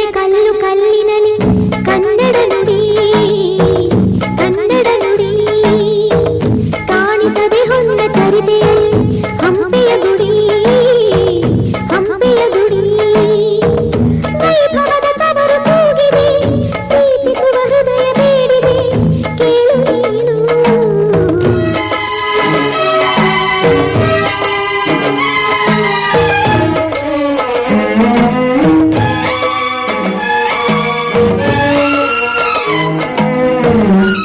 కళ్ళు కళ్ళు. Gracias.